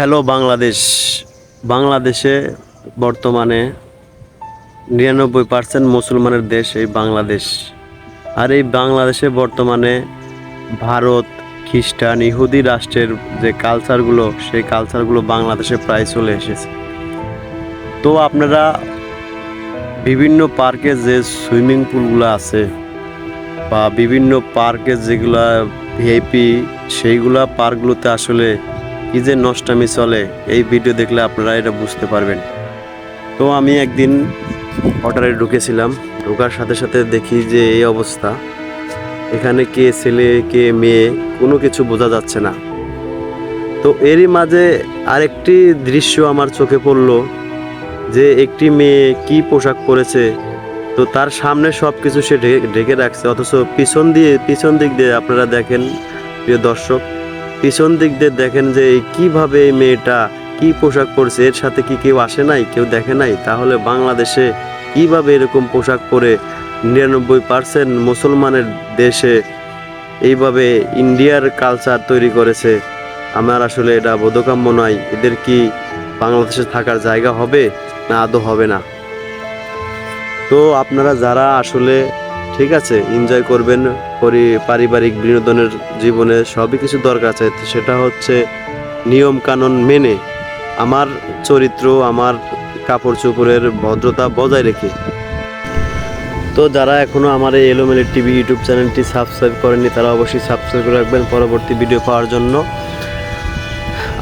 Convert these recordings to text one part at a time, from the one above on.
Hello Bangladesh বাংলাদেশে বর্তমানে নিরানব্বই পার্সেন্ট মুসলমানের দেশ এই বাংলাদেশ। আর এই বাংলাদেশে বর্তমানে ভারত, খ্রিস্টান, ইহুদি রাষ্ট্রের যে কালচারগুলো সেই কালচারগুলো বাংলাদেশে প্রায় চলে এসেছে। তো আপনারা বিভিন্ন পার্কে যে সুইমিং পুলগুলো আছে, বা বিভিন্ন পার্কে যেগুলা ভিআইপি সেইগুলা পার্কগুলোতে আসলে কি যে নষ্টামি চলে, এই ভিডিও দেখলে আপনারা এটা বুঝতে পারবেন। তো আমি একদিন অর্ডারে ঢুকেছিলাম, ঢোকার সাথে সাথে দেখি যে এই অবস্থা। এখানে কে ছেলে, কে মেয়ে, কোনো কিছু বোঝা যাচ্ছে না। তো এরই মাঝে আরেকটি দৃশ্য আমার চোখে পড়ল, যে একটি মেয়ে কি পোশাক পরেছে, তো তার সামনে সব কিছু সে ঢেকে রাখছে। অথচ পিছন দিয়ে, পিছন দিক দিয়ে আপনারা দেখেন, প্রিয় দর্শক পিছন দিক দিয়ে দেখেন যে কীভাবে এই মেয়েটা কি পোশাক পরছে, এর সাথে কি কেউ আসে নাই, কেউ দেখে নাই? তাহলে বাংলাদেশে কীভাবে এরকম পোশাক পরে নিরানব্বই পার্সেন্ট মুসলমানের দেশে এইভাবে ইন্ডিয়ার কালচার তৈরি করেছে? আমার আসলে এটা বোধকাম্য নয়। এদের কি বাংলাদেশে থাকার জায়গা হবে না, আদৌ হবে না? তো আপনারা যারা আসলে ঠিক আছে এনজয় করবেন পরি, পারিবারিক বিনোদনের জীবনে সবই কিছু দরকার আছে। সেটা হচ্ছে নিয়ম কানুন মেনে আমার চরিত্র, আমার কাপড় চোপড়ের ভদ্রতা বজায় রেখে। তো যারা এখনও আমার এই এলোমেলি টিভি ইউটিউব চ্যানেলটি সাবস্ক্রাইব করেনি তারা অবশ্যই সাবস্ক্রাইব করে রাখবেন পরবর্তী ভিডিও পাওয়ার জন্য।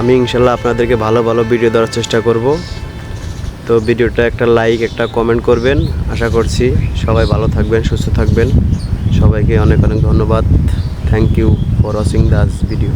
আমি ইনশাল্লাহ আপনাদেরকে ভালো ভালো ভিডিও দেওয়ার চেষ্টা করব। তো ভিডিওটা একটা লাইক একটা কমেন্ট করবেন। আশা করছি সবাই ভালো থাকবেন, সুস্থ থাকবেন। সবাইকে অনেক অনেক ধন্যবাদ। Thank you for watching this video